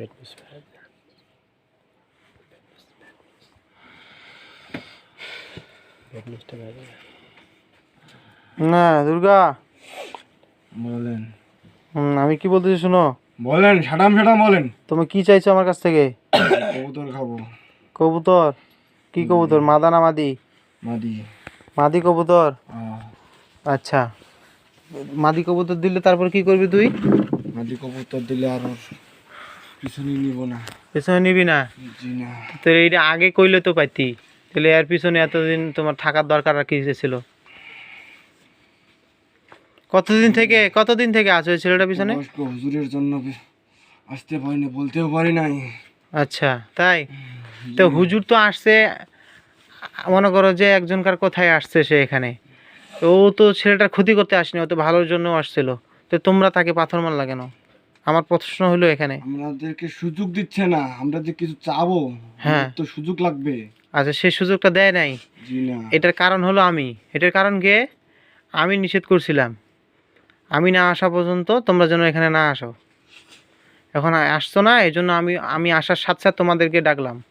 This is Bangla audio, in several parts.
Partner. Fitness টা বাইরে না। না দুর্গা। বলেন। আমি কি বলতেছি শোনো? বলেন সাটাম সাটাম বলেন। তুমি কি চাইছো আমার কাছ থেকে? কবুতর খাব। কবুতর? কি কবুতর মাদা না মাদি? মাদি। মাদি কবুতর? আচ্ছা। মাদি কবুতর দিলে তারপর কি করবি তুই? মাদি কবুতর দিলে আর পিছনে নিব না। পেছনে নিবি না? জি না। তো এইটা আগে কইলে তো পাইতি। তাহলে এর পিছনে এতদিন তোমার থাকার দরকার আর কি ছিল? কতদিন থেকে কতদিন থেকে আছো এই ছেলেটার পিছনে? হুজুরের জন্য আসতে পারিনি বলতেও পারি নাই। আচ্ছা তাই? তো হুজুর তো আসছে মনে করো যে একজনকার কোথায় আসছে সে এখানে। ও তো ছেলেটার ক্ষতি করতে আসেনি ও তো ভালোর জন্য আসছিল। তো তোমরা তাকে পাথর মারলা কেন? আমার প্রশ্ন হলো এখানে। আমাদেরকে সুযোগ দিচ্ছে না আমরা যে কিছু চাবো হ্যাঁ। তো সুযোগ লাগবে। আচ্ছা সেই সুযোগটা দেয় নাই। জি না। এটার কারণ হলো আমি। এটার কারণ কে? আমি নিষেধ করছিলাম। আমি না আসা পর্যন্ত তোমরা যেন এখানে না আসো। এখন আ- আসছো না এই জন্য আমি আমি আসার সাথে সাথে তোমাদেরকে ডাকলাম।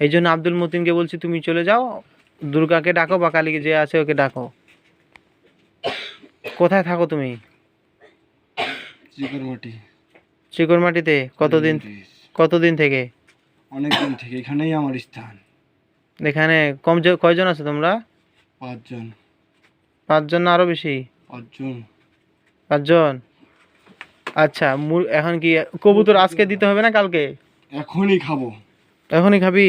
এই জন্য আব্দুল মতিনকে বলছি তুমি চলে যাও। দুর্গাকে ডাকো বা কালীকে যে আছে ওকে ডাকো। কোথায় থাকো তুমি? চিকরমাটিতে কতদিন কতদিন থেকে? অনেক দিন থেকে এখানেই আমার স্থান। এখানে কম কয়জন আছো তোমরা? পাঁচজন। পাঁচজন না আরও বেশি? পাঁচজন। পাঁচজন? আচ্ছা এখন কি কবুতর আজকে দিতে হবে না কালকে? এখনই খাব। এখনই খাবি?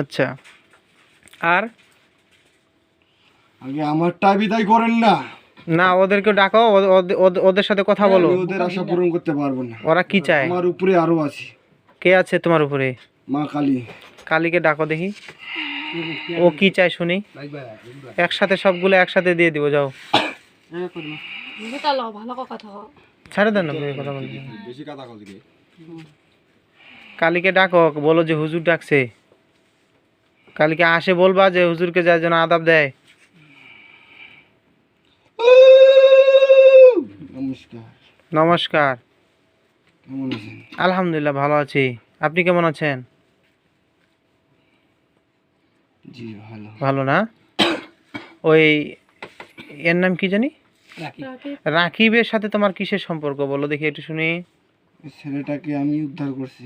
আচ্ছা। আর? আগে আমারটা বিদায় করেন না। না ওদেরকে ডাকো ওদের সাথে কথা বলো। ওদের আশা পূরণ করতে পারব না। ওরা কি চায়? আমার উপরে আরও আছে। কে আছে তোমার উপরে? মা কালী। কালীকে ডাকো দেখি। ও কি চায় শুনি। একসাথে সবগুলো একসাথে দিয়ে দিব যাও। ছাড়ে দেন কথা বলতে। কালীকে ডাকো বলো যে হুজুর ডাকছে। কালীকে আসে বলবা যে হুজুরকে যায় যেন আদাব দেয়। নমস্কার। নমস্কার। কেমন আছেন? আলহামদুলিল্লাহ ভালো আছি। আপনি কেমন আছেন? জি ভালো। ভালো না? ওই এর নাম কি জানি? রাকিবের সাথে তোমার কিসের সম্পর্ক? বলো দেখি একটু শুনি। ছেলেটাকে আমি উদ্ধার করছি।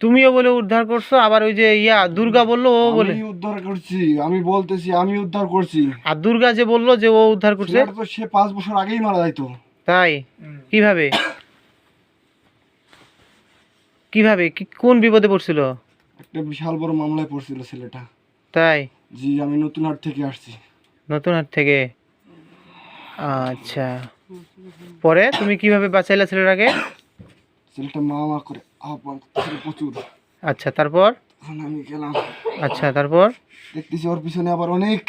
তুমিও বলে উদ্ধার করছ আবার ওই যে ইয়া দুর্গা বলল ও বলে। আমি উদ্ধার করছি আমি বলতেছি আমি উদ্ধার করছি। আর দুর্গা যে বলল যে ও উদ্ধার করছে? তো সে পাঁচ বছর আগেই মারা যাইতো। তাই? কীভাবে? কীভাবে? কি কোন বিপদে পড়ছিল? একটা বিশাল বড় মামলায় পড়ছিল ছেলেটা। তাই? জি আমি নতুন হাট থেকে আসছি। নতুন হাট থেকে? আচ্ছা। পরে তুমি কীভাবে বাঁচাইলা ছেলেটাকে? ছেলেটা মা মা করে আহ্বান করতেছিল প্রচুর। আচ্ছা তারপর? তখন আমি গেলাম। আচ্ছা তারপর? দেখতেছি ওর পিছনে আবার অনেক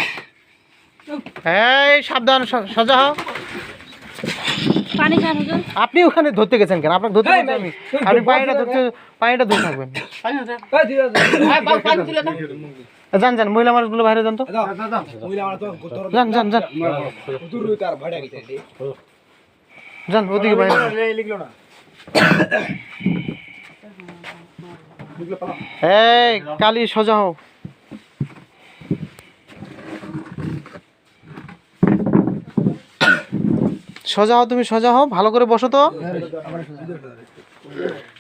এই সাবধান সোজা হও। পানি খান হুজুর আপনি ওখানে ধরতে গেছেন কেন? আপনাকে ধরতে বলছি আমি। আপনি পানিটা ধরতে পানিটা ধরে থাকবেন। যান যান মহিলা মানুষগুলো বাইরে যান তো। যান যান যান। যান ওদিকে বাইরে। এই কালি সোজা হও। সোজা হও তুমি সোজা হও ভালো করে বসো তো।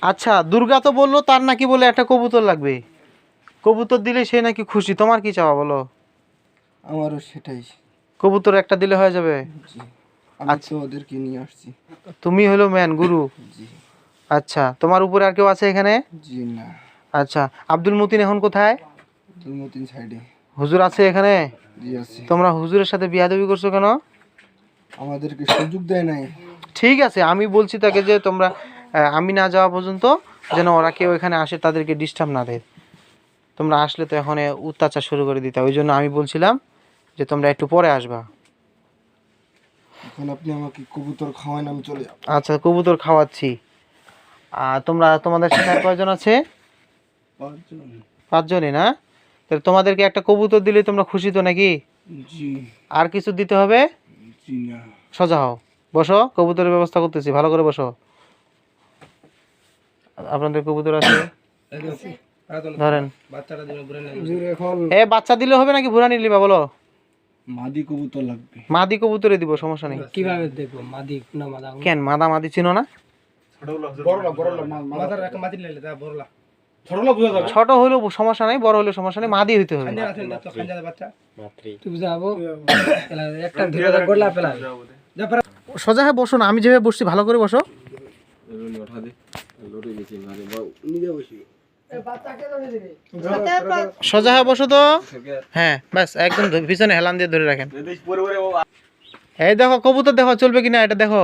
আচ্ছা দুর্গা তো বলল তার নাকি বলে একটা কবুতর লাগবে। কবুতর দিলে সে নাকি খুশি। তোমার কি চাওয়া বলো? আমারও সেটাই। কবুতর একটা দিলে হয়ে যাবে? আচ্ছা। ওদেরকে নিয়ে আসছি। তুমি হলো ম্যান গুরু। জি। আচ্ছা তোমার উপরে আর কেউ আছে এখানে? জি না। আচ্ছা আব্দুল মতিন এখন কোথায়? দুমতিন সাইডে। হুজুর আছে এখানে? জি আছে। তোমরা হুজুরের সাথে বিয়াদবি করছ কেন? আমাদেরকে সুযোগ দেয় নাই। ঠিক আছে আমি বলছি তাকে যে তোমরা আমি না যাওয়া পর্যন্ত যেন ওরা কেউ এখানে আসে তাদেরকে ডিস্টার্ব না দেয়। তোমরা আসলে তো এখন অত্যাচার শুরু করে দিতে ওই জন্য আমি বলছিলাম যে তোমরা একটু পরে আসবা। এখন আপনি আমাকে কবুতর খাওয়ান আমি চলে যাব। আচ্ছা কবুতর খাওয়াচ্ছি। আর তোমরা তোমাদের আর কয়জন আছে? পাঁচজন। পাঁচজনই না? তাহলে তোমাদেরকে একটা কবুতর দিলে তোমরা খুশি তো নাকি? জি। আর কিছু দিতে হবে? সোজা হও। বসো কবুতরের ব্যবস্থা করতেছি। ভালো করে বসো। আপনাদের কবুতর আছে? ধরেন। নেন হুজুর এখন এ বাচ্চা দিলে হবে নাকি ভুরা নিলিবা বলো? মাদি কবুতর লাগবে। মাদি কবুতরে দিব সমস্যা নেই। কীভাবে দেখব? মাদি না মাদা? কেন মাদা মাদি চিনো না? বড়লা বড়লা মাদার একটা মাদি লাইলে তা বড়লা ছোট হইলেও সমস্যা নাই বড় হইলেও সমস্যা নেই মাদি হইতে হবে সোজা হয়ে বসো না আমি যেভাবে বসছি ভালো করে বসো। সোজা হয়ে বসো তো। হ্যাঁ ব্যাস একদম পিছনে হেলান দিয়ে ধরে রাখেন। এই দেখো কবুতর দেখো চলবে কিনা এটা দেখো।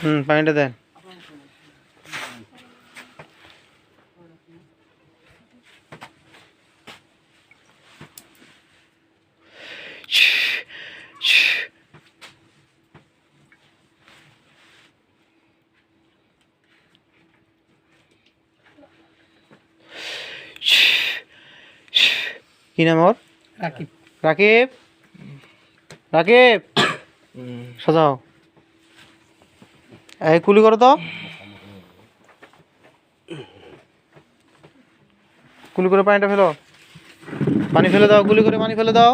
হুম পানিটা দেন। কি নাম ওর? রাকিব। রাকিব? রাকিব? সাজাও। এই কুলি করো তো। কুলি করে পানিটা ফেলো। পানি ফেলে দাও গুলি করে পানি ফেলে দাও।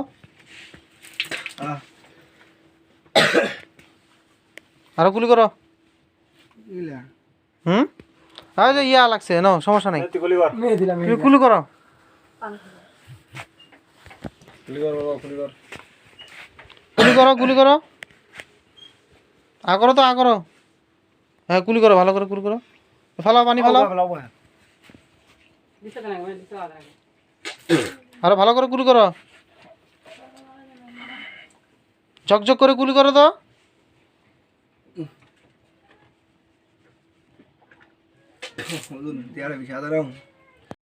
আরও গুলি করো। হুম? আর যে ইয়া লাগছে ন সমস্যা নাই। তুমি কুলি করো। গুলি করো গুলি করো। আ করো তো আ করো। হ্যাঁ কুলি করো ভালো করে কুলি করো ফালাও পানি ফালাও আরও ভালো করে কুলি করো ঝকঝক করে কুলি করো তো বিষাদারাম